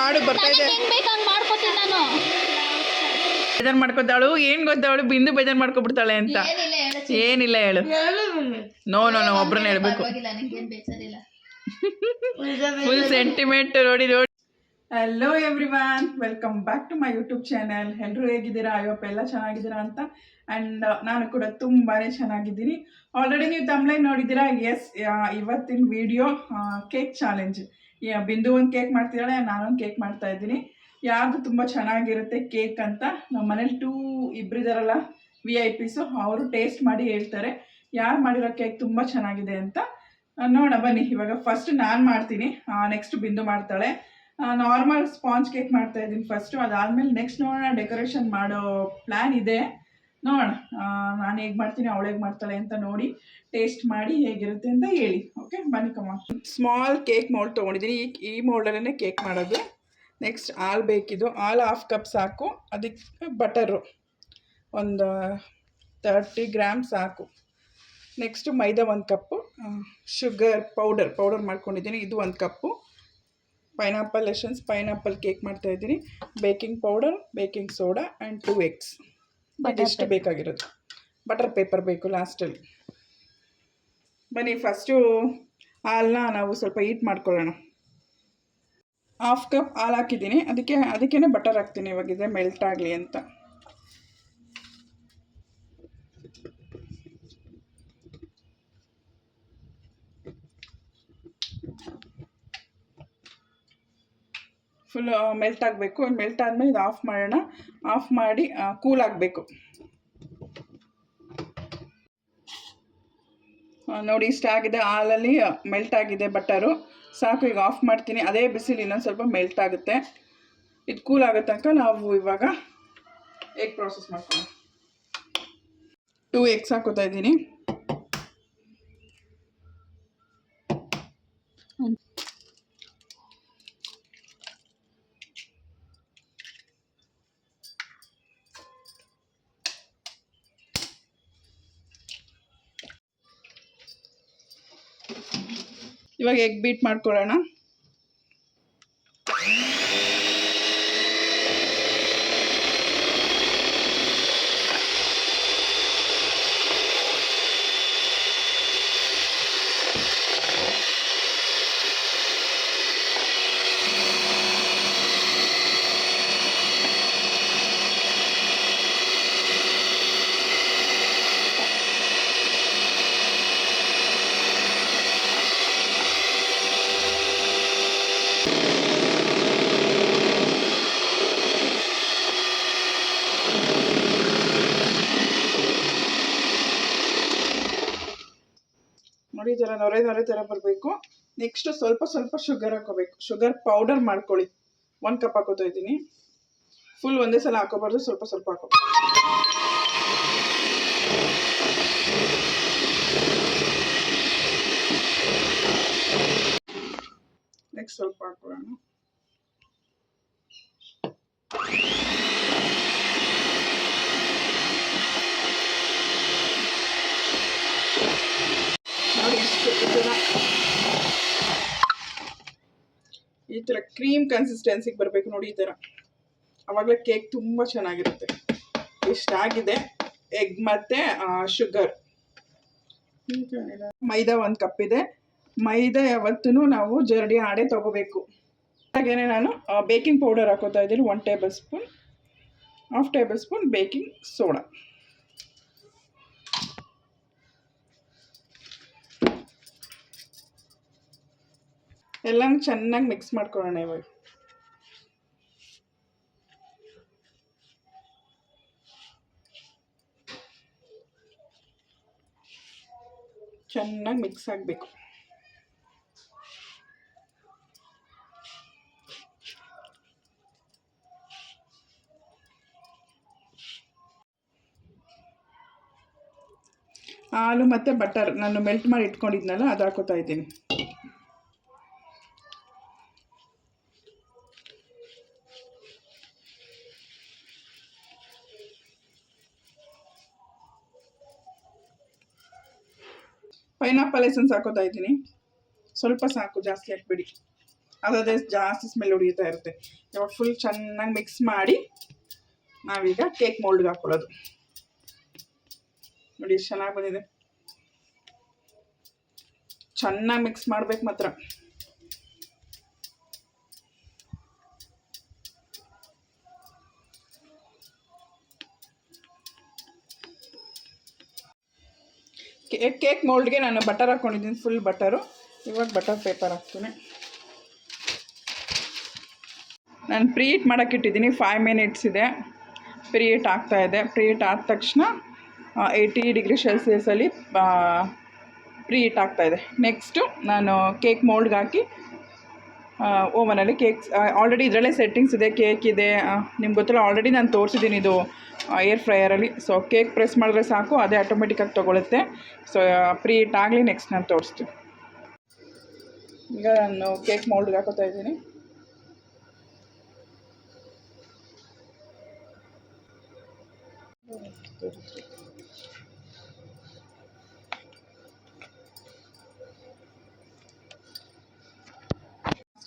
ಮಾಡು ಬರ್ತಾ ಇದೆ. ಬೇಜಾರ್ ಬೇಕು ಮಾಡ್ಕೊತೀನಿ ನಾನು. ಬೇಜಾರು ಮಾಡ್ಕೊತಾಳು ಏನ್ ಗೊತ್ತಾಳು ಬಿಂದು ಬೇಜಾರು ಮಾಡ್ಕೊಬಿಡ್ತಾಳೆ ಅಂತ. ಏನಿಲ್ಲ ಹೇಳು ಏನಿಲ್ಲ ಹೇಳು. ನೋ ನೋ ನೋ ಒಬ್ರನ್ನ ಹೇಳ್ಬೇಕು. ಫುಲ್ ಸೆಂಟಿಮೆಂಟ್ ನೋಡಿ ನೋಡಿ. Hello everyone welcome back to my YouTube channel ಎಲ್ಲರೂ ಹೇಗಿದ್ದೀರಾ ಅಯ್ಯಪ್ಪ ಎಲ್ಲ ಚೆನ್ನಾಗಿದ್ದೀರಾ ಅಂತ. ಆ್ಯಂಡ್ ನಾನು ಕೂಡ ತುಂಬಾ ಚೆನ್ನಾಗಿದ್ದೀನಿ. ಆಲ್ರೆಡಿ ನೀವು ತಮ್ಲೈನ್ ನೋಡಿದ್ದೀರಾ? ಎಸ್ ಇವತ್ತಿನ ವಿಡಿಯೋ ಕೇಕ್ ಚಾಲೆಂಜ್ ಬಿಂದು ಒಂದು ಕೇಕ್ ಮಾಡ್ತಿದ್ದಾಳೆ ನಾನೊಂದು ಕೇಕ್ ಮಾಡ್ತಾ ಇದ್ದೀನಿ. ಯಾರ್ದು ತುಂಬ ಚೆನ್ನಾಗಿರುತ್ತೆ ಕೇಕ್ ಅಂತ ನಮ್ಮ ಮನೇಲಿ ಟೂ ಇಬ್ಬರಿದಾರಲ್ಲ ವಿ ಐ ಪಿಸು ಅವರು ಟೇಸ್ಟ್ ಮಾಡಿ ಹೇಳ್ತಾರೆ. ಯಾರು ಮಾಡಿರೋ ಕೇಕ್ ತುಂಬ ಚೆನ್ನಾಗಿದೆ ಅಂತ. ನೋಡೋಣ ನೋಡ ಬನ್ನಿ. ಇವಾಗ ಫಸ್ಟ್ ನಾನು ಮಾಡ್ತೀನಿ. ನೆಕ್ಸ್ಟ್ ಬಿಂದು ಮಾಡ್ತಾಳೆ. ನಾರ್ಮಲ್ ಸ್ಪಾಂಜ್ ಕೇಕ್ ಮಾಡ್ತಾ ಇದ್ದೀನಿ ಫಸ್ಟು ಅದಾದಮೇಲೆ ನೆಕ್ಸ್ಟ್ ನೋಡೋಣ ಡೆಕೋರೇಷನ್ ಮಾಡೋ ಪ್ಲ್ಯಾನ್ ಇದೆ. ನೋಡೋಣ. ನಾನು ಹೇಗೆ ಮಾಡ್ತೀನಿ, ಅವಳು ಹೇಗೆ ಮಾಡ್ತಾಳೆ ಅಂತ ನೋಡಿ ಟೇಸ್ಟ್ ಮಾಡಿ ಹೇಗಿರುತ್ತೆ ಅಂತ ಹೇಳಿ. ಓಕೆ ಬನ್ನಿ ಕಮ್ಮ. ಸ್ಮಾಲ್ ಕೇಕ್ ಮೋಲ್ಡ್ ತೊಗೊಂಡಿದ್ದೀನಿ. ಈ ಈ ಮೌಲ್ಡಲ್ಲೇ ಕೇಕ್ ಮಾಡೋದು. ನೆಕ್ಸ್ಟ್ ಹಾಲು ಬೇಕಿದ್ದು. ಹಾಲು ಹಾಫ್ ಕಪ್ ಸಾಕು. ಅದಕ್ಕೆ ಬಟರು. ಒಂದು ತರ್ಟಿ ಗ್ರಾಮ್ ಸಾಕು. ನೆಕ್ಸ್ಟು ಮೈದಾ ಒಂದು ಕಪ್ಪು ಶುಗರ್ ಪೌಡರ್ ಪೌಡರ್ ಮಾಡ್ಕೊಂಡಿದ್ದೀನಿ. ಇದು ಒಂದು cup pineapple essence pineapple cake ಮಾಡ್ತಾಯಿದ್ದೀನಿ baking powder baking soda and two eggs ಇದಿಷ್ಟು ಬೇಕಾಗಿರೋದು ಬಟರ್ ಪೇಪರ್ ಬೇಕು ಲಾಸ್ಟಲ್ಲಿ ಬನ್ನಿ ಫಸ್ಟು ಹಾಲನ್ನ ನಾವು ಸ್ವಲ್ಪ ಹೀಟ್ ಮಾಡ್ಕೊಳ್ಳೋಣ. ಹಾಫ್ ಕಪ್ ಹಾಲು ಹಾಕಿದ್ದೀನಿ. ಅದಕ್ಕೆ ಅದಕ್ಕೇ ಬಟರ್ ಹಾಕ್ತೀನಿ ಇವಾಗಿದೆ ಮೆಲ್ಟ್ ಆಗಲಿ ಅಂತ. ಫುಲ್ ಮೆಲ್ಟ್ ಆಗಬೇಕು. ಮೆಲ್ಟ್ ಆದಮೇಲೆ ಇದು ಆಫ್ ಮಾಡೋಣ. ಆಫ್ ಮಾಡಿ ಕೂಲ್ ಆಗಬೇಕು. ನೋಡಿ, ಇಷ್ಟ ಆಗಿದೆ ಹಾಲಲ್ಲಿ ಮೆಲ್ಟ್ ಆಗಿದೆ ಬಟರು. ಸಾಕು, ಈಗ ಆಫ್ ಮಾಡ್ತೀನಿ. ಅದೇ ಬಿಸಿಲು ಇನ್ನೊಂದು ಸ್ವಲ್ಪ ಮೆಲ್ಟ್ ಆಗುತ್ತೆ. ಇದು ಕೂಲ್ ಆಗೋ ತನಕ ನಾವು ಇವಾಗ ಎಗ್ ಪ್ರೋಸೆಸ್ ಮಾಡ್ಕೊಳ್ಳೋಣ. ಟೂ ಎಗ್ಸ್ ಹಾಕೋತಾ ಇದ್ದೀನಿ. ಇವಾಗ ಎಗ್ ಬೀಟ್ ಮಾಡ್ಕೊಳ್ಳೋಣ ನೋಡಿ ಈ ಥರ ನೊರೆ ನೊರೆ ಥರ ಬರಬೇಕು. ನೆಕ್ಸ್ಟ್ ಸ್ವಲ್ಪ ಸ್ವಲ್ಪ ಶುಗರ್ ಹಾಕೋಬೇಕು. ಶುಗರ್ ಪೌಡರ್ ಮಾಡ್ಕೊಳ್ಳಿ. ಒಂದು ಕಪ್ ಹಾಕೋತಾ ಇದ್ದೀನಿ. ಫುಲ್ ಒಂದೇ ಸಲ ಹಾಕೋಬಾರ್ದು, ಸ್ವಲ್ಪ ಸ್ವಲ್ಪ ಹಾಕೋಬೇಕು. ನೆಕ್ಸ್ಟ್ ಸ್ವಲ್ಪ ಹಾಕೊಳ್ಳೋಣ ನೋಡಿ ಈ ಥರ ಈ ಥರ ಕ್ರೀಮ್ ಕನ್ಸಿಸ್ಟೆನ್ಸಿಗೆ ಬರಬೇಕು ನೋಡಿ ಈ ಥರ ಆವಾಗಲೇ ಕೇಕ್ ತುಂಬ ಚೆನ್ನಾಗಿರುತ್ತೆ. ಇಷ್ಟ ಆಗಿದೆ? ಎಗ್ ಮತ್ತು ಶುಗರ್ ಮೈದಾ ಒಂದು ಕಪ್ ಇದೆ. ಮೈದಾ ಯಾವತ್ತೂ ನಾವು ಜರಡಿ ಆಡೆ ತಗೋಬೇಕು. ಹಾಗೇನೆ ನಾನು ಬೇಕಿಂಗ್ ಪೌಡರ್ ಹಾಕೋತಾ ಇದ್ದೀನಿ. One tablespoon half tablespoon baking soda ಎಲ್ಲ ಚೆನ್ನಾಗಿ ಮಿಕ್ಸ್ ಮಾಡ್ಕೊಳ್ಳೋಣ ಇವಾಗ. ಚೆನ್ನಾಗಿ ಮಿಕ್ಸ್ ಆಗಬೇಕು. ಹಾಲು ಮತ್ತು ಬಟರ್ ನಾನು ಮೆಲ್ಟ್ ಮಾಡಿ ಇಟ್ಕೊಂಡಿದ್ನಲ್ಲ ಅದು ಹಾಕೋತಾ ಇದ್ದೀನಿ. ಪೈನಾಪಲ್ ಎಸೆನ್ಸ್ ಹಾಕೋತಾ ಇದ್ದೀನಿ ಸ್ವಲ್ಪ ಸಾಕು ಜಾಸ್ತಿ ಹಾಕ್ಬಿಡಿ ಅದೇ ಜಾಸ್ತಿ ಸ್ಮೆಲ್ ಹೊಡಿತಾ ಇರುತ್ತೆ ಇವಾಗ ಫುಲ್ ಚೆನ್ನಾಗಿ ಮಿಕ್ಸ್ ಮಾಡಿ ನಾವೀಗ ಕೇಕ್ ಮೋಲ್ಡ್ಗೆ ಹಾಕೊಳ್ಳೋದು ನೋಡಿ ಎಷ್ಟು ಚೆನ್ನಾಗಿ ಬಂದಿದೆ ಚೆನ್ನಾಗಿ ಮಿಕ್ಸ್ ಮಾಡ್ಬೇಕು ಮಾತ್ರ ಕೇಕ್ ಕೇಕ್ ಮೋಲ್ಡ್ಗೆ ನಾನು ಬಟರ್ ಹಾಕ್ಕೊಂಡಿದ್ದೀನಿ ಫುಲ್ ಬಟರು. ಇವಾಗ ಬಟರ್ ಪೇಪರ್ ಹಾಕ್ತೀನಿ. ನಾನು ಪ್ರೀಟ್ ಹೀಟ್ ಇಟ್ಟಿದ್ದೀನಿ ಫೈವ್ ಮಿನಿಟ್ಸ್ ಇದೆ. ಪ್ರೀಟ್ ಆಗ್ತಾ ಇದೆ. ಹೀಟ್ ಆದ ತಕ್ಷಣ ಏಯ್ಟಿ ಡಿಗ್ರಿ ಸೆಲ್ಸಿಯಸಲ್ಲಿ ಪ್ರೀಟ್ ಆಗ್ತಾ ಇದೆ. ನೆಕ್ಸ್ಟು ನಾನು ಕೇಕ್ ಮೋಲ್ಡ್ಗೆ ಹಾಕಿ ಓವನಲ್ಲಿ ಕೇಕ್ ಆಲ್ರೆಡಿ ಇದರಲ್ಲೇ ಸೆಟ್ಟಿಂಗ್ಸ್ ಇದೆ ಕೇಕ್ ಇದೆ. ನಿಮ್ಗೆ ಗೊತ್ತಿಲ್ಲ ಆಲ್ರೆಡಿ ನಾನು ತೋರಿಸಿದ್ದೀನಿ ಇದು ಏರ್ ಫ್ರೈಯರಲ್ಲಿ ಸೊ ಕೇಕ್ ಪ್ರೆಸ್ ಮಾಡಿದ್ರೆ ಸಾಕು, ಅದೇ ಆಟೋಮೆಟಿಕ್ಕಾಗಿ ತೊಗೊಳುತ್ತೆ. ಸೊ ಪ್ರೀ ಇಟ್ ಆಗಲಿ ನೆಕ್ಸ್ಟ್ ನಾನು ತೋರಿಸ್ತೀನಿ. ಈಗ ನಾನು ಕೇಕ್ ಮೌಲ್ಡ್ಗೆ ಹಾಕೋತಾ ಇದ್ದೀನಿ.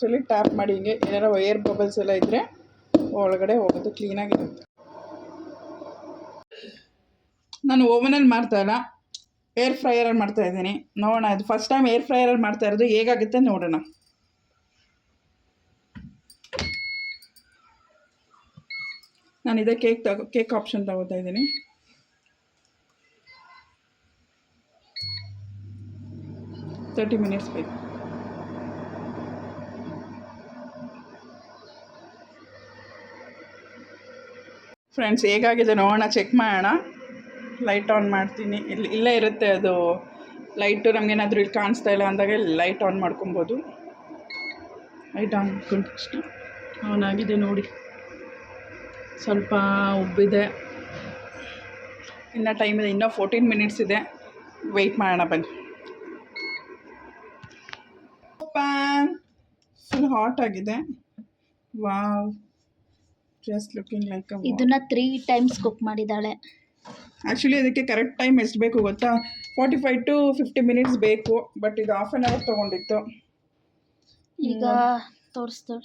ಅಷ್ಟರಲ್ಲಿ ಟ್ಯಾಪ್ ಮಾಡಿ ಹಿಂಗೆ ಏನಾರ ಏರ್ ಬಬಲ್ಸ್ ಎಲ್ಲ ಇದ್ದರೆ ಒಳಗಡೆ ಹೋಗೋದು ಕ್ಲೀನಾಗಿರುತ್ತೆ ನಾನು ಓವನಲ್ಲಿ ಮಾಡ್ತಾ ಇಲ್ಲ. ಏರ್ ಫ್ರೈಯರಲ್ಲಿ ಮಾಡ್ತಾ ಇದ್ದೀನಿ. ನೋಡೋಣ ಇದು ಫಸ್ಟ್ ಟೈಮ್ ಏರ್ ಫ್ರೈಯರಲ್ಲಿ ಮಾಡ್ತಾ ಇರೋದು ಹೇಗಾಗುತ್ತೆ ನೋಡೋಣ. ನಾನು ಇದೇ ಕೇಕ್ ತಗೋ ಕೇಕ್ ಆಪ್ಷನ್ ತಗೋತಾ ಇದ್ದೀನಿ. ತರ್ಟಿ ಮಿನಿಟ್ಸ್ ಬೇಕು. ಫ್ರೆಂಡ್ಸ್ ಹೇಗಾಗಿದೆ ನೋಡೋಣ ಚೆಕ್ ಮಾಡೋಣ. ಲೈಟ್ ಆನ್ ಮಾಡ್ತೀನಿ. ಇಲ್ಲಿ ಇಲ್ಲೇ ಇರುತ್ತೆ ಅದು. ಲೈಟು ನಮಗೇನಾದರೂ ಇಲ್ಲಿ ಕಾಣಿಸ್ತಾ ಇಲ್ಲ ಅಂದಾಗ ಲೈಟ್ ಆನ್ ಮಾಡ್ಕೊಬೋದು. ಲೈಟ್ ಆನ್ ಮಾಡ್ಕೊಂಡು ತಕ್ಷಣ ಆನ್ ಆಗಿದೆ ನೋಡಿ. ಸ್ವಲ್ಪ ಉಬ್ಬಿದೆ. ಇನ್ನೂ ಟೈಮ್ ಇದೆ. ಇನ್ನೂ ಫೋರ್ಟೀನ್ ಮಿನಿಟ್ಸ್ ಇದೆ. ವೆಯ್ಟ್ ಮಾಡೋಣ ಬನ್ನಿ. ಫುಲ್ ಹಾಟ್ ಆಗಿದೆ. ವಾವ್ ಜಸ್ಟ್ ಲುಕಿಂಗ್ ಲೈಕ್ ಇದನ್ನ ತ್ರೀ ಟೈಮ್ಸ್ ಕುಕ್ ಮಾಡಿದ್ದಾಳೆ. ಆ್ಯಕ್ಚುಲಿ ಅದಕ್ಕೆ ಕರೆಕ್ಟ್ ಟೈಮ್ ಎಷ್ಟು ಬೇಕು ಗೊತ್ತಾ? Forty five to fifty minutes ಬೇಕು ಬಟ್ ಇದು ಹಾಫ್ ಆನ್ ಅವರ್ ತೊಗೊಂಡಿತ್ತು. ಈಗ ತೋರಿಸ್ತೇವೆ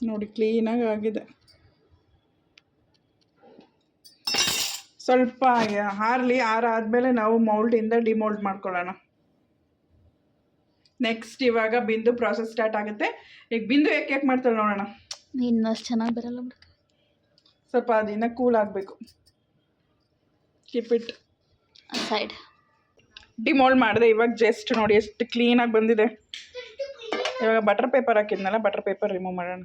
ನೋಡಿ ಕ್ಲೀನಾಗಿ ಆಗಿದೆ. ಸ್ವಲ್ಪ ಹಾರಲಿ ಹಾರಾದ್ಮೇಲೆ ನಾವು ಮೌಲ್ಡಿಂದ ಡಿಮೌಲ್ಡ್ ಮಾಡ್ಕೊಳ್ಳೋಣ. ನೆಕ್ಸ್ಟ್ ಇವಾಗ ಬಿಂದು ಪ್ರಾಸೆಸ್ ಸ್ಟಾರ್ಟ್ ಆಗುತ್ತೆ. ಈಗ ಬಿಂದು ಯಾಕೆ ಯಾಕೆ ಮಾಡ್ತಾಳೆ ನೋಡೋಣ. ಇನ್ನಷ್ಟು ಚೆನ್ನಾಗಿ ಬರಲ್ಲ ಬಿಡು. ಸ್ವಲ್ಪ ಅದಿನ್ನ ಕೂಲ್ ಆಗಬೇಕು. ಕೀಪ್ ಇಟ್ ಸೈಡ್ ಡಿಮೋಲ್ಡ್ ಮಾಡಿದೆ. ಇವಾಗ ಜಸ್ಟ್ ನೋಡಿ ಎಷ್ಟು ಕ್ಲೀನಾಗಿ ಬಂದಿದೆ. ಇವಾಗ ಬಟರ್ ಪೇಪರ್ ಹಾಕಿದ್ನಲ್ಲ ಬಟರ್ ಪೇಪರ್ ರಿಮೂವ್ ಮಾಡೋಣ.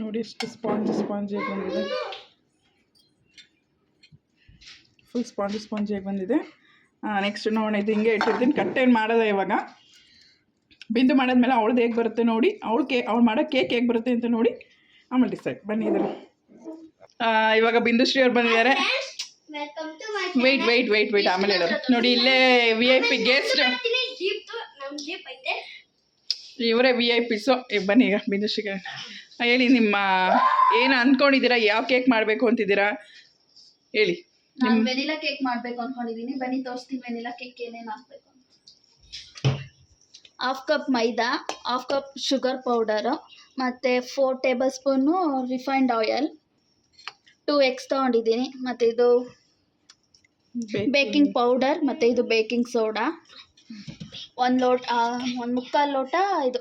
ನೋಡಿ ಎಷ್ಟು ಸ್ಪಾಂಜ್ ಸ್ಪಾಂಜಿಯಾಗಿ ಬಂದಿದೆ. ಫುಲ್ ಸ್ಪಾಂಜ್ ಸ್ಪಾಂಜಿಯಾಗಿ ಬಂದಿದೆ. ನೆಕ್ಸ್ಟ್ ನೋಡೋಣ ಇದು ಹಿಂಗೆ ಇಟ್ಟಿರ್ತೀನಿ. ಏನು ಮಾಡೋದ ಇವಾಗ. ಬಿಂದು ಮಾಡಿದ್ಮೇಲೆ ಅವ್ಳದ್ದು ಹೇಗೆ ಬರುತ್ತೆ ನೋಡಿ. ಅವಳು ಕೇ ಅವ್ಳು ಮಾಡೋ ಕೇಕ್ ಹೇಗೆ ಬರುತ್ತೆ ಅಂತ ನೋಡಿ. ಆಮೇಲೆ ಡಿಸೈಡ್ ಬನ್ನಿ ಇದ್ರು ಇವಾಗ ಬಿಂದುಶ್ರೀ ಅವ್ರು ಬಂದಿದ್ದಾರೆ. ವೆಯ್ಟ್ ವೆಯ್ಟ್ ವೆಯ್ಟ್ ವೆಯ್ಟ್ ಆಮೇಲೆ ಹೇಳೋದು ನೋಡಿ ಇಲ್ಲೇ ವಿ ಐ ಪಿ ಗೆಸ್ಟ್ ಇವರೇ ವಿ ಐ ಪಿಸು ಬನ್ನಿ ಈಗ. ಬಿಂದುಶ್ರೀಗೆ ಹೇಳಿ ನಿಮ್ಮ ಏನು ಅಂದ್ಕೊಂಡಿದ್ದೀರಾ ಯಾವ ಕೇಕ್ ಮಾಡಬೇಕು ಅಂತಿದ್ದೀರಾ? ಹೇಳಿ. ನಾನು ವೆನಿಲಾ ಕೇಕ್ ಮಾಡಬೇಕು ಅನ್ಕೊಂಡಿದ್ದೀನಿ ಬನ್ನಿ ತೋರಿಸ್ತೀನಿ ವೆನಿಲಾ ಕೇಕ್ ಏನೇನು ಹಾಕ್ಬೇಕು half cup maida half cup sugar powder ಮತ್ತು four tablespoon refined oil. Two eggs ತೊಗೊಂಡಿದ್ದೀನಿ. ಮತ್ತು ಇದು ಬೇಕಿಂಗ್ ಪೌಡರ್ ಮತ್ತು ಇದು ಬೇಕಿಂಗ್ ಸೋಡಾ. ಒಂದು ಲೋಟ ಒಂದು ಮುಕ್ಕಾಲು ಲೋಟ ಇದು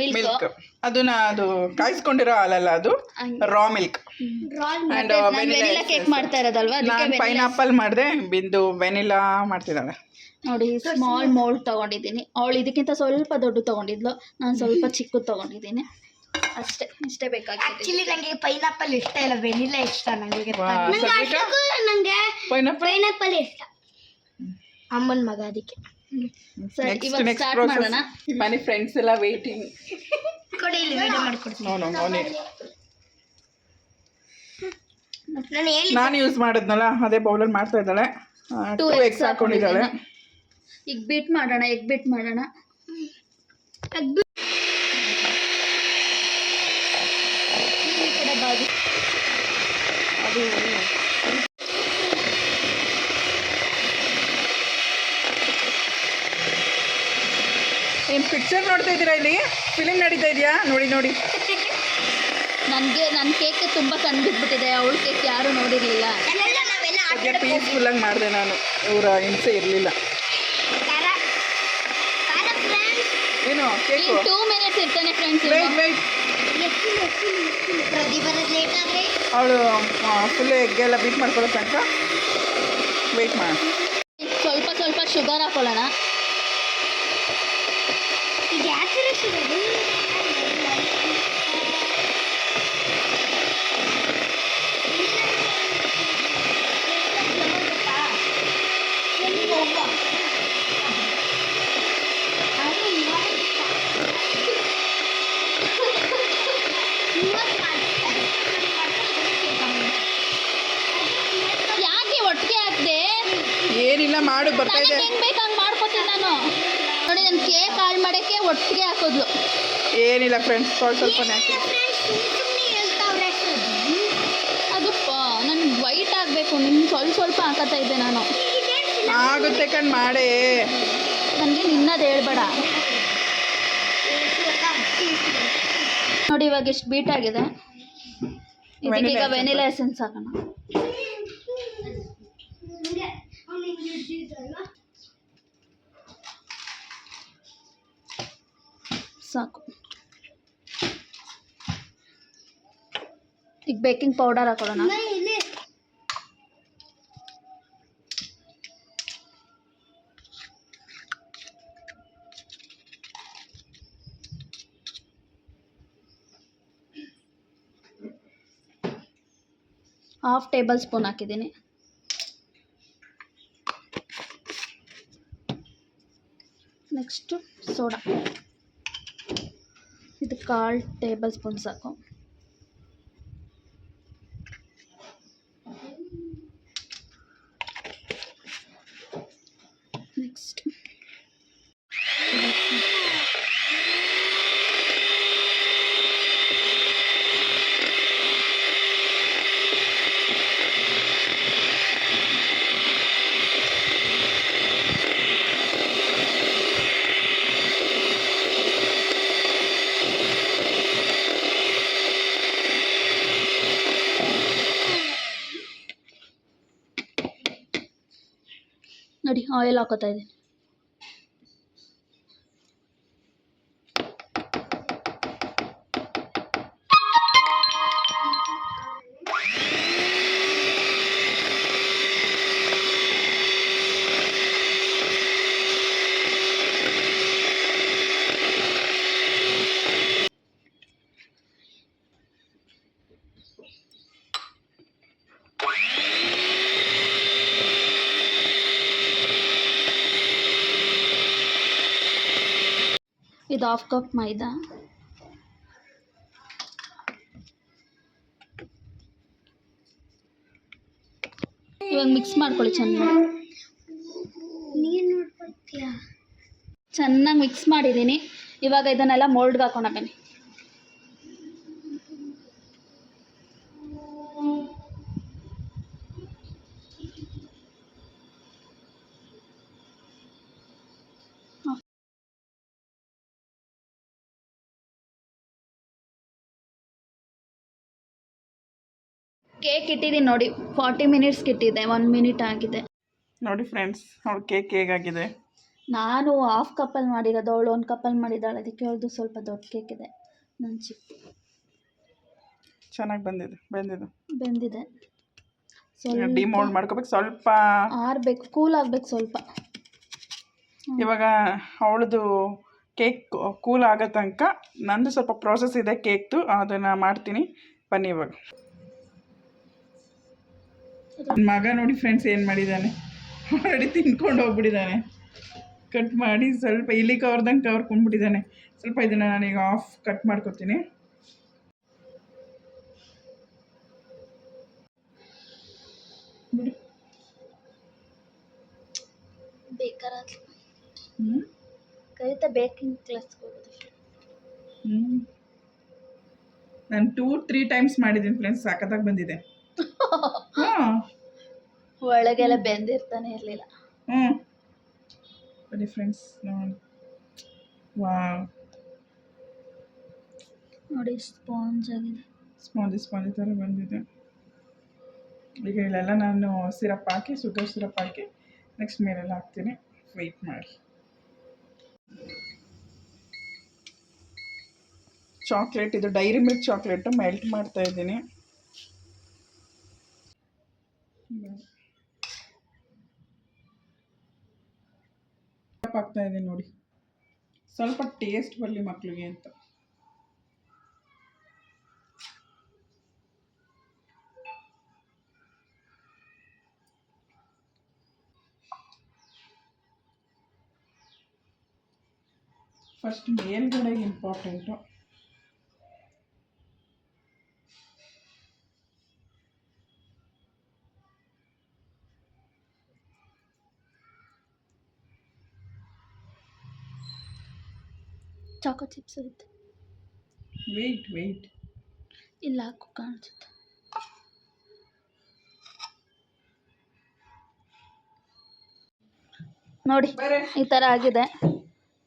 ಮಿಲ್ಕ್ ಮಿಲ್ಕ್ ಅದನ್ನ ಅದು ಕಾಯಿಸ್ಕೊಂಡಿರೋ ಹಾಲಲ್ಲ ಅದು? Raw milk and vanilla cake ಮಾಡ್ತಾ ಇರೋದಲ್ವಾ ನಾನು ಪೈನಾಪಲ್ ಮಾಡಿದೆ ಬಿಂದು ವೆನಿಲಾ ಮಾಡ್ತಿದ್ದಾಳೆ. ನೋಡಿ ಸ್ಮಾಲ್ ಮೋಲ್ಡ್ ತಗೊಂಡಿದ್ದೀನಿ. ಅವಳು ಇದಕ್ಕಿಂತ ಸ್ವಲ್ಪ ದೊಡ್ಡ ತಗೊಂಡಿದ್ಲು. ನಾನು ಸ್ವಲ್ಪ ಚಿಕ್ಕದು ತಗೊಂಡಿದ್ದೀನಿ. ಅಷ್ಟೇ ಇಷ್ಟೇ ಬೇಕಾಗಿ ಆಕ್ಚುಲಿ ನಂಗೆ ಪೈನಾಪಲ್ ಇಷ್ಟ ಇಲ್ಲ. ವೆನಿಲಾ ಇಷ್ಟ ನಂಗೆ ವಾ, ನಂಗೆ ಸದ್ಯಕ್ಕೆ ಅಷ್ಟಕ್ಕೂ ಪೈನಾಪಲ್ ಇಷ್ಟ. ಅಮ್ಮನ ಮಗ ಅದಕ್ಕೆ. ನೆಕ್ಸ್ಟ್ ಇವಾಗ ನೆಕ್ಸ್ಟ್ ಮಾಡೋಣ. ಮನೆ ಫ್ರೆಂಡ್ಸ್ ಎಲ್ಲ ವೇಟಿಂಗ್ ಕೊಡಿ ಇಲ್ಲಿ ವಿಡಿಯೋ ಮಾಡ್ಕೊಡ್ತೀನಿ. ನೋ ನೋ ನೋ ನಾನು ಹೇಳಿ ನಾನು ಯೂಸ್ ಮಾಡಿದ್ನಲ್ಲ ಅದೇ ಬೌಲಲ್ಲಿ ಮಾಡ್ತಾ ಇದ್ದಾಳೆ. ಟೂ ಎಗ್ಸ್ ಹಾಕೊಂಡಿದ್ದಾಳೆ. ಈಗ ಬೀಟ್ ಮಾಡೋಣ ಎಗ್ ಬೀಟ್ ಮಾಡೋಣ ಈ ಕಡೆ ಬಾಜು ಅದು ಏನು ಪಿಕ್ಚರ್ ನೋಡ್ತಾ ಇದ್ದೀರಾ ಇಲ್ಲಿ? ಫಿಲಿಮ್ ನಡೀತಾ ಇದೆಯಾ? ನೋಡಿ ನೋಡಿ. ನನಗೆ ನನ್ನ ಕೇಕ್ ತುಂಬ ಸಣ್ಣ ಬಿಟ್ಬಿಟ್ಟಿದೆ ಅವಳ ಕೇಕ್ ಯಾರೂ ನೋಡಿರಲಿಲ್ಲ. ಪೀಸ್ಫುಲ್ ಆಗಿ ಆಟ ಹಾಗೆ ಪೀಸ್ಫುಲ್ಲಾಗಿ ಮಾಡಿದೆ ನಾನು. ಇವರ ಹಿಂಸೆ ಇರಲಿಲ್ಲ. ಏನು ಕೇಕು ಟೂ ಮಿನಿಟ್ಸ್ ಇರ್ತಾನೆ ಫ್ರೆಂಡ್ಸ್ ವೆಯ್ಟ್ ವೆಯ್ಟ್ ಅವಳು ಫುಲ್ ಎಗ್ಗೆಲ್ಲ ಬೀಟ್ ಮಾಡ್ಕೊಳ್ಳೋ ತನಕ. ವೆಯ್ಟ್ ಮಾಡಿ. ಸ್ವಲ್ಪ ಸ್ವಲ್ಪ ಶುಗರ್ ಹಾಕೊಳ್ಳೋಣ. ಮಾಡು ಬರ್ತಾ ಇದೆ. ಬೇಕು ಮಾಡ್ಕೊತೀನಿ ನಾನು. ನೋಡಿ ನನ್ನ ಕೇಕ್ ಹಾಳು ಮಾಡೋಕ್ಕೆ ಒಟ್ಟಿಗೆ ಹಾಕೋದ್ಲು. ಏನಿಲ್ಲ ಫ್ರೆಂಡ್ಸ್ ಸ್ವಲ್ಪ ಸ್ವಲ್ಪನೇ ಹಾಕಿ. ಅದು ನನ್ಗೆ ವೈಟ್ ಆಗಬೇಕು ನಿಮ್ಗೆ ಸ್ವಲ್ಪ ಸ್ವಲ್ಪ ಹಾಕತ್ತಾ ಇದ್ದೆ ನಾನು. ಆಗುತ್ತೆ ಕಣ್ ಮಾಡೇ. ನನಗೆ ನಿನ್ನದು ಹೇಳ್ಬೇಡ. ನೋಡಿ ಇವಾಗ ಎಷ್ಟು ಬೀಟ್ ಆಗಿದೆ. ಈಗ Vanilla ವೆನಿಲಾ ಎಸೆನ್ಸ್ ಹಾಕೋಣ. ಸಾಕು ಈಗ ಬೇಕಿಂಗ್ ಪೌಡರ್ ಹಾಕೊಳ್ಳೋಣ ಹಾಫ್ ಟೇಬಲ್ ಸ್ಪೂನ್ ಹಾಕಿದ್ದೀನಿ ನೆಕ್ಸ್ಟು ಸೋಡಾ ಇದು ಕಾಲು ಟೇಬಲ್ ಸ್ಪೂನ್ ಸಾಕು ನೆಕ್ಸ್ಟ್ ನೋಡಿ ಆಯಿಲ್ ಹಾಕೋತಾ ಇದ್ದೀನಿ. Half cup maida? ಇವಾಗ ಮಿಕ್ಸ್ ಮಾಡ್ಕೊಳ್ಳಿ ಚೆನ್ನಾಗಿ ನೀನ್ ನೋಡ್ಕೊಳ್ತೀಯಾ? ಚೆನ್ನಾಗಿ ಮಿಕ್ಸ್ ಮಾಡಿದ್ದೀನಿ. ಇವಾಗ ಇದನ್ನೆಲ್ಲ ಮೋಲ್ಡ್ಗೆ ಹಾಕೋಣ ಬನ್ನಿ ಕೇಕ್ ಇಟ್ಟಿದ್ದೀನಿ ನೋಡಿ. ಫಾರ್ಟಿ ಮಿನಿಟ್ಸ್ಗೆ ಇಟ್ಟಿದ್ದೆ ಒನ್ ಮಿನಿಟ್ ಆಗಿದೆ. ನೋಡಿ ಫ್ರೆಂಡ್ಸ್ ಅವಳು ಕೇಕ್ ಹೇಗಾಗಿದೆ. ನಾನು ಹಾಫ್ ಕಪ್ಪಲ್ಲಿ ಮಾಡಿರೋದು ಅವಳು ಒಂದು ಕಪ್ಪಲ್ಲಿ ಮಾಡಿದ್ದಾಳೆ. ಅದಕ್ಕೆ ಅವಳದು ಸ್ವಲ್ಪ ದೊಡ್ಡ ಕೇಕ್ ಇದೆ. ನನ್ನ ಚಿಕ್ಕ ಚೆನ್ನಾಗಿ ಬಂದಿದೆ ಬಂದಿದೆ. ಬೆಂದಿದೆ. ಡಿಮೋಲ್ಡ್ ಮಾಡ್ಕೋಬೇಕು. ಸ್ವಲ್ಪ ಆರ್ಬೇಕು ಕೂಲ್ ಆಗ್ಬೇಕು ಸ್ವಲ್ಪ. ಇವಾಗ ಅವಳದು ಕೇಕ್ ಕೂಲ್ ಆಗೋ ತನಕ ನಂದು ಸ್ವಲ್ಪ ಪ್ರೋಸೆಸ್ ಇದೆ ಕೇಕ್ದು. ಅದನ್ನು ಮಾಡ್ತೀನಿ. ಬನ್ನಿ ಇವಾಗ. ಮಗ ನೋಡಿ ಫ್ರೆಂಡ್ಸ್ ಏನು ಮಾಡಿದ್ದಾನೆ ಆಲ್ರೆಡಿ ತಿನ್ಕೊಂಡು ಹೋಗ್ಬಿಟ್ಟಿದ್ದಾನೆ ಕಟ್ ಮಾಡಿ ಸ್ವಲ್ಪ ಇಲ್ಲಿ ಕವರ್ದಂಗೆ ಕವರ್ಕೊಂಡ್ಬಿಟ್ಟಿದ್ದಾನೆ ಸ್ವಲ್ಪ ಇದನ್ನು ನಾನೀಗ ಆಫ್ ಕಟ್ ಮಾಡ್ಕೊತೀನಿ. ಕವಿತಾ ಬೇಕಿಂಗ್ ಕ್ಲಾಸ್ ನಾನು ಟೂ ತ್ರೀ ಟೈಮ್ಸ್ ಮಾಡಿದ್ದೀನಿ ಫ್ರೆಂಡ್ಸ್ ಸಾಕತ್ತಾಗಿ ಬಂದಿದೆ. ಹಾಂ ಒಳಗೆಲ್ಲ ಬೆಂದಿರ್ತಾನೆ ಇರಲಿಲ್ಲ. ಹ್ಞೂ ಬನ್ನಿ ಫ್ರೆಂಡ್ಸ್ ನೋಡಿ. ನೋಡಿ ಸ್ಪಾಂಜ್ ಆಗಿದೆ. ಸ್ಪಾಂಜ್ ಸ್ಪಾಂಜ್ ಥರ ಬಂದಿದೆ. ಈಗ ಇಲ್ಲೆಲ್ಲ ನಾನು ಸಿರಪ್ ಹಾಕಿ ಶುಗರ್ ಸಿರಪ್ ಹಾಕಿ ನೆಕ್ಸ್ಟ್ ಮೇಲೆಲ್ಲ ಹಾಕ್ತೀನಿ. ವೆಯ್ಟ್ ಮಾಡಿ. ಚಾಕ್ಲೇಟ್ ಇದು ಡೈರಿ ಮಿಲ್ಕ್ ಚಾಕ್ಲೇಟು ಮೆಲ್ಟ್ ಮಾಡ್ತಾ ಇದ್ದೀನಿ. ಹಾಕ್ತಾ ಇದ್ದೀನಿ ನೋಡಿ ಸ್ವಲ್ಪ ಟೇಸ್ಟ್ ಬರಲಿ ಮಕ್ಕಳಿಗೆ ಅಂತ. ಫಸ್ಟ್ ಮೇಲ್ಗಡೆ ಇಂಪಾರ್ಟೆಂಟು ಚಾಕೋ ಚಿಪ್ಸ್ ಇರುತ್ತೆ. ವೆಯ್ಟ್ ವೆಯ್ಟ್ ಇಲ್ಲ ಹಾಕು ಕಾಣಿಸುತ್ತೆ. ನೋಡಿ ಈ ಥರ ಆಗಿದೆ.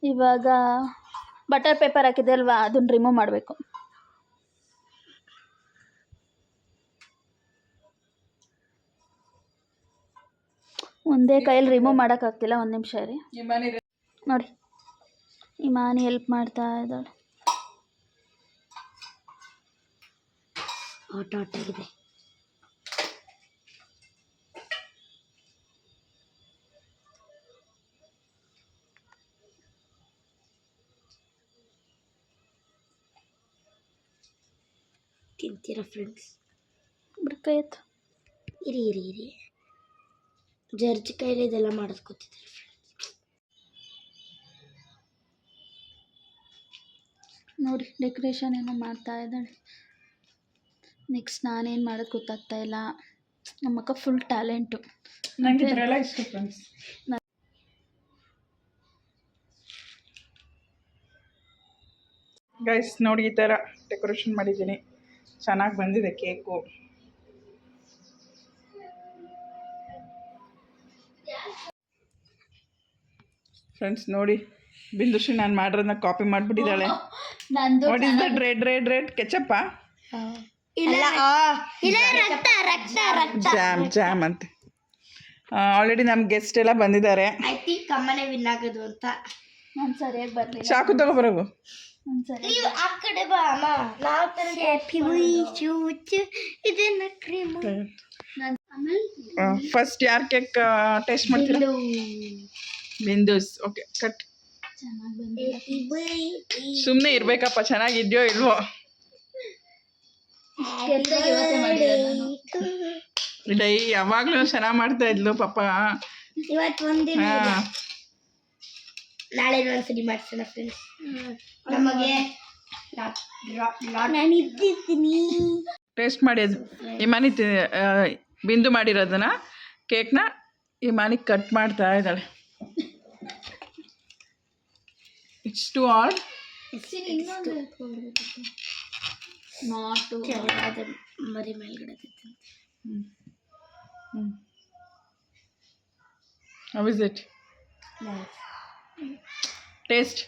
ಇವಾಗ ಬಟರ್ ಪೇಪರ್ ಹಾಕಿದೆ ಅಲ್ವಾ ಅದನ್ನ ರಿಮೂವ್ ಮಾಡಬೇಕು. ಒಂದೇ ಕೈಯಲ್ಲಿ ರಿಮೂವ್ ಮಾಡೋಕ್ಕಾಗ್ತಿಲ್ಲ ಒಂದು ನಿಮಿಷ ರೀ ನೋಡಿ. ಈ ಮಾನಿ ಹೆಲ್ಪ್ ಮಾಡ್ತಾ ಇದ್ದಾಳೆ. ಆಟ ಆಟ ಆಗಿದೆ. ತಿಂತೀರಾ ಫ್ರೆಂಡ್ಸ್ ಬಿಡ್ಕಾಯ್ತು ಇರಿ ಇರಿ ಇರಿ. ಜರ್ಜಿ ಕೈಲಿ ಇದೆಲ್ಲ ಮಾಡಿಸ್ಕೊತಿದ್ದಾರೆ ನೋಡಿ ಡೆಕೋರೇಷನ್ ಏನೋ ಮಾಡ್ತಾ ಇದ್ದಾಳೆ. ನೆಕ್ಸ್ಟ್ ನಾನೇನು ಮಾಡೋದು ಗೊತ್ತಾಗ್ತಾ ಇಲ್ಲ. ನಮ್ಮಕ್ಕ ಫುಲ್ ಟ್ಯಾಲೆಂಟು ನಂಗೆ ಇದರೆಲ್ಲ ಇಷ್ಟ ಫ್ರೆಂಡ್ಸ್ ಗೈಸ್ ನೋಡಿ ಈ ಥರ ಡೆಕೋರೇಷನ್ ಮಾಡಿದ್ದೀನಿ. ಚೆನ್ನಾಗಿ ಬಂದಿದೆ ಕೇಕು ಫ್ರೆಂಡ್ಸ್ ನೋಡಿ. ಬಿಂದುಶ್ರೀ ನಾನು ಮಾಡಿರೋದನ್ನ ಕಾಪಿ ಮಾಡಿಬಿಟ್ಟಿದ್ದಾಳೆ. ನಂದು what is the red red red ketchup ಇಲ್ಲ ಇಲ್ಲ ರಕ್ತ ರಕ್ತ ರಕ್ತ. ಜಾಮ್ ಜಾಮ್ ಅಂತ. ಆಲ್ರೆಡಿ ನಮ್ಮ ಗೆಸ್ಟ್ ಎಲ್ಲ ಬಂದಿದ್ದಾರೆ. ಐ ಥಿಂಕ್ ಅಮ್ಮನೇ ವಿನ್ ಆಗೋದು ಅಂತ. ನಾನು ಸರಿಯಾಗಿ ಬರಲಿಲ್ಲ. ಚಾಕು ತಗೊಬರೋಗು. ನಾನು ಸರಿ ನೀವು ಆ ಕಡೆ ಬಾ ಅಮ್ಮ. ನಾವು ಚೂಚು ಇದನ್ನ ಕ್ರೀಮ್ ಫಸ್ಟ್ ಯಾರ ಕೇಕ್ ಟೇಸ್ಟ್ ಮಾಡ್ತೀರಾ? ಬಿಂದುಸ್. ಓಕೆ ಕಟ್ ಸುಮ್ಮನೆ ಇರ್ಬೇಕಪ್ಪ ಚೆನ್ನಾಗಿದ್ಯೋ ಇಲ್ವೋ? ಡೈ ಯಾವಾಗಲೂ ಚೆನ್ನಾಗಿ ಮಾಡ್ತಾ ಇದ್ಲು ಪಾಪ. ಇವತ್ತು ಒಂದಿನ ಹಾ ನಾಳೆ ಒಂದ್ಸರಿ ಮಾಡ್ಸೋಣ ಫ್ರೆಂಡ್ಸ್ ನಮಗೆ ನಾನು ಇದ್ದಿದ್ದೀನಿ ಟೇಸ್ಟ್ ಮಾಡಿ ಅದು ಇಮಾನಿ ಬಿಂದು ಮಾಡಿರೋದನ್ನ ಕೇಕ್ನ ಇಮಾನಿ ಕಟ್ ಮಾಡ್ತಾ ಇದ್ದಾಳೆ. ಇಟ್ಸ್ ಟು ಆಲ್ ಇನ್ನೊಂದು ನಾಟು ಕೆಳಗಡೆ ಮರಿ ಮೇಲ್ಗಡೆ how is it taste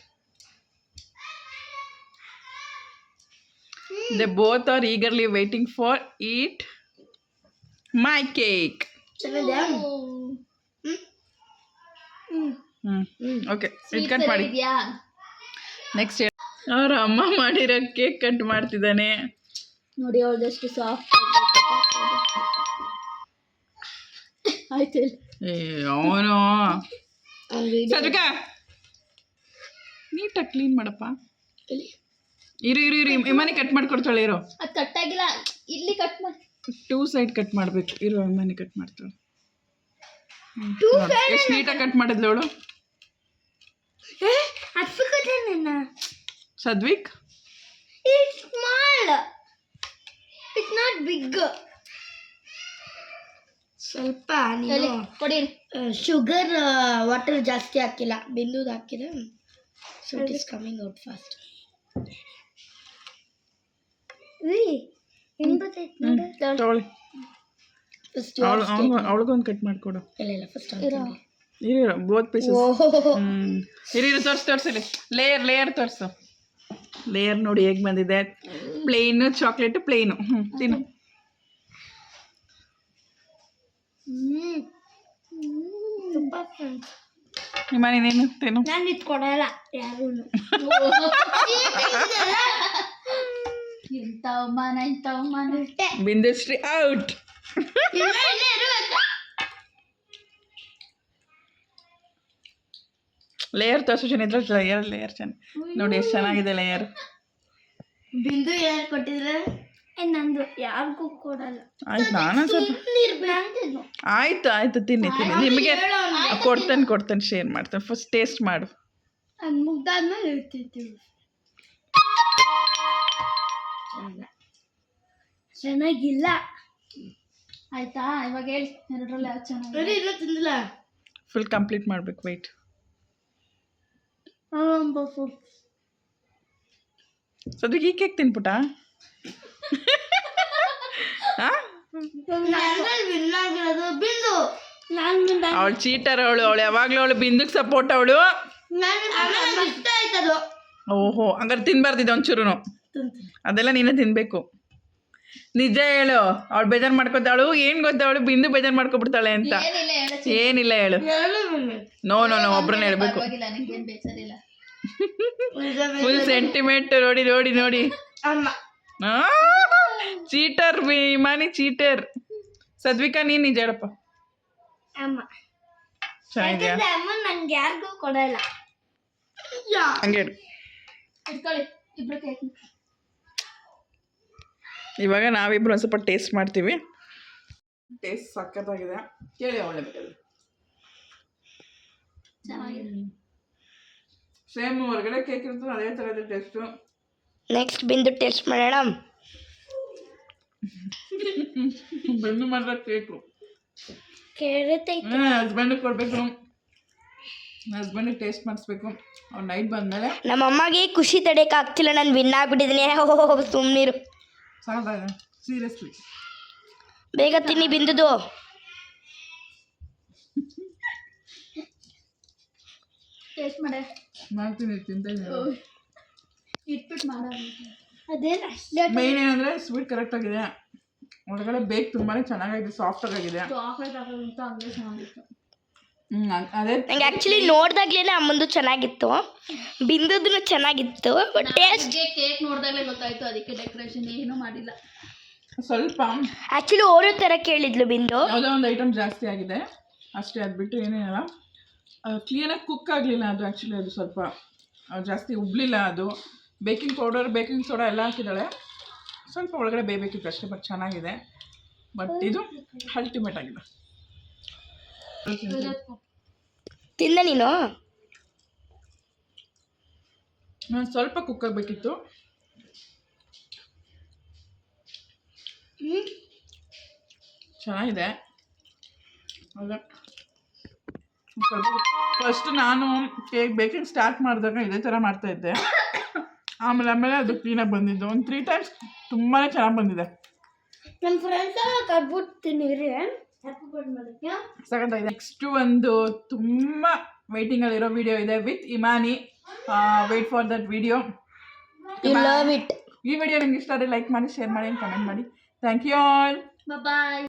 they both are eagerly waiting for eat my cake ಚೆನ್ನಾಗಿದೆ ಹ್ಞೂ ಓಕೆ ಇದು ಕಟ್ ಮಾಡಿ ಇದೆಯಾ Next ಅವ್ರ ಅಮ್ಮ ಮಾಡಿರೋ ಕೇಕ್ ಕಟ್ ಮಾಡ್ತಿದ್ದಾನೆ. ನೋಡಿ ಅವ್ರದಷ್ಟು ಸಾಫ್ಟ್ ಆಯ್ತು ಏ ಅವನು. ಸದ್ವಿಕ ನೀಟಾಗಿ ಕ್ಲೀನ್ ಮಾಡಪ್ಪ. ಇರು ಇರು ಇರು ಮನೆ ಕಟ್ ಮಾಡ್ಕೊಡ್ತಾಳೆ ಇರು. ಅದು ಕಟ್ಟಾಗಿಲ್ಲ ಇಲ್ಲಿ ಕಟ್ ಮಾಡಿ ಟೂ ಸೈಡ್ ಕಟ್ ಮಾಡಬೇಕು. ಇರು ಇಮಾನಿ ಕಟ್ ಮಾಡ್ತಾಳೆ. ಎಷ್ಟು ನೀಟಾಗಿ ಕಟ್ ಮಾಡಿದ್ಲು ಅವಳು? Sadvik it's small it's not big ಸ್ವಲ್ಪ ನೀನು ಕೊಡಿ. ಶುಗರ್ ವಾಟರ್ ಜಾಸ್ತಿ ಹಾಕಿಲ್ಲ. ಬಿಂದುದು ಹಾಕಿದ್ರೆ so it is coming out fast first ಅವಳು ಅವಳಿಗೊಂದು ಕಟ್ ಮಾಡಿಕೊಡು. ಇಲ್ಲ ಇಲ್ಲ ಫಸ್ಟ್ ಇರಿರೋ ಬೋತ್ ಪೀಸಸ್ ಇರಿರು ತೋರ್ಸು ತೋರ್ಸಿರಿ ಲೇಯರ್ ಲೇಯರ್ ತೋರಿಸು. ಲೇಯರ್ ನೋಡಿ ಹೇಗೆ ಬಂದಿದೆ. ಪ್ಲೇನು ಚಾಕ್ಲೇಟ್ ಪ್ಲೇನು ಹ್ಞೂ ತಿನ್ನು. ನಿಮ್ಮ ನೀನೇನು ತಿನ್ನು? ನಾನು ಇದು ಕೊಡಲ್ಲ ಯಾರು ಇಂಥ ಅವಮಾನ ಇಂಥ ಅವಮಾನ ಬಿಂದುಶ್ರೀ ಔಟ್ ಲೇಯರ್ ತೋರಿಸು ಚೆನ್ನ ಇದ್ರಲ್ಲಿ ಲೇಯರ್ ಲೇಯರ್ ಚೆನ್ನ ನೋಡಿ ಎಷ್ಟು ಚೆನ್ನಾಗಿದೆ ಲೇಯರ್ ಬಿಂದು ಯಾರು ಕೊಟ್ಟಿದ್ರೆ ನಂದು ಯಾರಿಗೂ ಕೊಡಲ್ಲ ಆಯ್ತು ನಾನು ಸ್ವಲ್ಪ ಆಯ್ತು ಆಯ್ತು ತಿನ್ನಿ ತಿನ್ನಿ ನಿಮಗೆ ಕೊಡ್ತೇನೆ ಕೊಡ್ತೇನೆ ಶೇರ್ ಮಾಡ್ತೇನೆ ಫಸ್ಟ್ ಟೇಸ್ಟ್ ಮಾಡು ಅದು ಮುಗ್ದಾದ್ಮೇಲೆ ಇರ್ತಿರ್ತೀವಿ ಚೆನ್ನಾಗಿಲ್ಲ ಆಯ್ತಾ ಇವಾಗ ಹೇಳಿ ಎರಡರಲ್ಲಿ ಯಾವ್ದು ಚೆನ್ನಾಗಿದೆ ಇಲ್ಲ ತಿಂದಿಲ್ಲ ಫುಲ್ ಕಂಪ್ಲೀಟ್ ಮಾಡ್ಬೇಕು ವೆಯ್ಟ್ ಸದ್ಯಕ್ಕೆ ಈ ಕೇಕ್ ತಿನ್ಪುಟ ಹಾಂ ಬಿಂದು ನಾನು ಅವಳು ಚೀಟರ್ ಅವಳು ಅವಳು ಯಾವಾಗಲೂ ಅವಳು ಬಿಂದಕ್ಕೆ ಸಪೋರ್ಟ್ ಅವಳು. ಓಹೋ ಹಂಗಾರೆ ತಿನ್ಬಾರ್ದಿದ್ದು ಒಂಚೂರು ಅದೆಲ್ಲ ನೀನೇ ತಿನ್ಬೇಕು. ನಿಜ ಹೇಳು. ಅವಳು ಬೇಜಾರು ಮಾಡ್ಕೊತಾಳು. ಏನು ಗೊತ್ತಾ? ಅವಳು ಬಿಂದು ಬೇಜಾರು ಮಾಡ್ಕೊಬಿಡ್ತಾಳೆ ಅಂತ. ಏನಿಲ್ಲ ಹೇಳು ಏನಿಲ್ಲ ಹೇಳು. ನೋ ನೋ ನೋ ಒಬ್ರನ್ನ ಹೇಳ್ಬೇಕು. ಫುಲ್ ಸೆಂಟಿಮೆಂಟ್ ನೋಡಿ ನೋಡಿ ನೋಡಿ. ಅಮ್ಮ. ಚೀಟರ್ ವಿಮಾನಿ ಚೀಟರ್ ಸದ್ವಿಕಾ ನೀನ್ ನಿಜ ಹೇಳಪ್ಪ. ಅಮ್ಮ. ಚೆನ್ನಾಗಿದ್ಯಾ? ಅಮ್ಮ ನಂಗೆ ಯಾರಿಗೂ ಕೊಡಲ್ಲ. ಹಂಗೆ ಹೇಳು ಇಟ್ಕೊಳ್ಳಿ ಇಬ್ರು ಕೇಕ್ ಇವಾಗ ನಾವಿಬ್ರು ಒಂದು ಸ್ವಲ್ಪ ಟೇಸ್ಟ್ ಮಾಡ್ತೀವಿ. ಟೇಸ್ಟ್ ಸಕ್ಕತ್ತಾಗಿದೆ ಕೇಳಿ ಅವಳೆ ಬೇಕಾದ್ರೆ. ಸೇಮ್ ಹೊರಗಡೆ ಕೇಕ್ ಇರ್ತದೆ ಅದೇ ಥರದ ಟೇಸ್ಟು ನೆಕ್ಸ್ಟ್ ಬಿಂದು ಟೇಸ್ಟ್ ಮಾಡೋಣ. ಬೆನ್ನು ಮಾಡಿದ ಕೇಕು ಕೇಳುತ್ತೆ ಹಸ್ಬೆಂಡಿಗೆ ಕೊಡಬೇಕು. ಹಸ್ಬೆಂಡಿಗೆ ಟೇಸ್ಟ್ ಮಾಡಿಸ್ಬೇಕು. ಅವ್ರು ನೈಟ್ ಬಂದಮೇಲೆ ನಮ್ಮ ಅಮ್ಮಗೆ ಖುಷಿ ತಡೆಯಕ್ಕೆ ಆಗ್ತಿಲ್ಲ ನಾನು ವಿನ್ ಆಗ್ಬಿಟ್ಟಿದ್ದೀನಿ. ಓಹೋ ಸುಮ್ಮನಿರು ಸೀರಿಯಸ್ಲಿ ಬೇಗ ತಿನ್ನಿ ಬಿಂದುದು. ಟೇಸ್ಟ್ ಮಾಡೆ. ಮಾಡ್ತೀನಿ ತಿಂತ ಇಟ್ಬಿಟ್ಟು ಮಾಡೋ. ಅದೇನು ಮೇನ್ ಏನಂದರೆ ಸ್ವೀಟ್ ಕರೆಕ್ಟಾಗಿದೆ ಒಳಗಡೆ ಬೇಕ್ ತುಂಬಾನೇ ಚೆನ್ನಾಗಿದೆ ಸಾಫ್ಟ್ ಆಗಿದೆ ಚಾಕ್ಲೇಟ್ ಹಾಕೋದಂತೂ ಹಂಗೆ ಚೆನ್ನಾಗಿತ್ತು. ನಂಗೆ ಆ್ಯಕ್ಚುಲಿ ನೋಡ್ದಾಗ್ಲೇ ಅಮ್ಮಂದು ಚೆನ್ನಾಗಿತ್ತು. ಬಿಂದುದು ಚೆನ್ನಾಗಿತ್ತು ಬಟ್ ಟೇಸ್ಟ್ ಕೇಕ್ ನೋಡಿದಾಗಲೇ ಗೊತ್ತಾಯ್ತು ಅದಕ್ಕೆ ಡೆಕೋರೇಷನ್ ಏನೂ ಮಾಡಿಲ್ಲ. ಸ್ವಲ್ಪ ಆ್ಯಕ್ಚುಲಿ ಓರೋ ಥರ ಕೇಳಿದ್ಲು ಬಿಂದು. ಯಾವುದೋ ಒಂದು ಐಟಮ್ ಜಾಸ್ತಿ ಆಗಿದೆ. ಅಷ್ಟೇ ಅದು ಬಿಟ್ಟು ಏನೇನಲ್ಲ. ಆಗಿ ಕುಕ್ ಆಗಲಿಲ್ಲ ಅದು ಆ್ಯಕ್ಚುಲಿ ಅದು ಸ್ವಲ್ಪ. ಜಾಸ್ತಿ ಉಬ್ಲಿಲ್ಲ ಅದು. ಬೇಕಿಂಗ್ ಪೌಡರ್ ಬೇಕಿಂಗ್ ಸೋಡಾ ಎಲ್ಲ ಹಾಕಿದ್ದಾಳೆ. ಸ್ವಲ್ಪ ಒಳಗಡೆ ಬೇಯಬೇಕಿತ್ತು ಅಷ್ಟೇ ಬಟ್ ಚೆನ್ನಾಗಿದೆ. ಬಟ್ ಇದು ಅಲ್ಟಿಮೇಟ್ ಆಗಿದೆ. ತಿಂದ ನೀನು? ನಾನು ಸ್ವಲ್ಪ ಕುಕ್ ಆಗಬೇಕಿತ್ತು. ಚೆನ್ನಾಗಿದೆ. ಫಸ್ಟ್ ನಾನು ಕೇಕ್ ಬೇಕಿಂಗ್ ಸ್ಟಾರ್ಟ್ ಮಾಡಿದಾಗ ಇದೇ ಥರ ಮಾಡ್ತಾ ಇದ್ದೆ. ಆಮೇಲೆ ಆಮೇಲೆ ಅದು ಕ್ಲೀನಾಗಿ ಬಂದಿದ್ದು. ಒಂದು ತ್ರೀ ಟೈಮ್ಸ್ ತುಂಬಾ ಚೆನ್ನಾಗಿ ಬಂದಿದೆ. ನನ್ನ ಫ್ರೆಂಡ್ಸ್ ಕರ್ಬಿಟ್ಟು ತಿನ್ನಿರಿ ಸಖತ್ತಾಗಿದೆ ನೆಕ್ಸ್ಟ್ ಒಂದು ತುಂಬ ವೇಟಿಂಗಲ್ಲಿರೋ ವಿಡಿಯೋ ಇದೆ with Imani wait for that video you love it ಈ ವಿಡಿಯೋ ನಿಮ್ಗೆ ಇಷ್ಟ ಆದರೆ ಲೈಕ್ ಮಾಡಿ ಶೇರ್ ಮಾಡಿ ಕಮೆಂಟ್ ಮಾಡಿ. Thank you all bye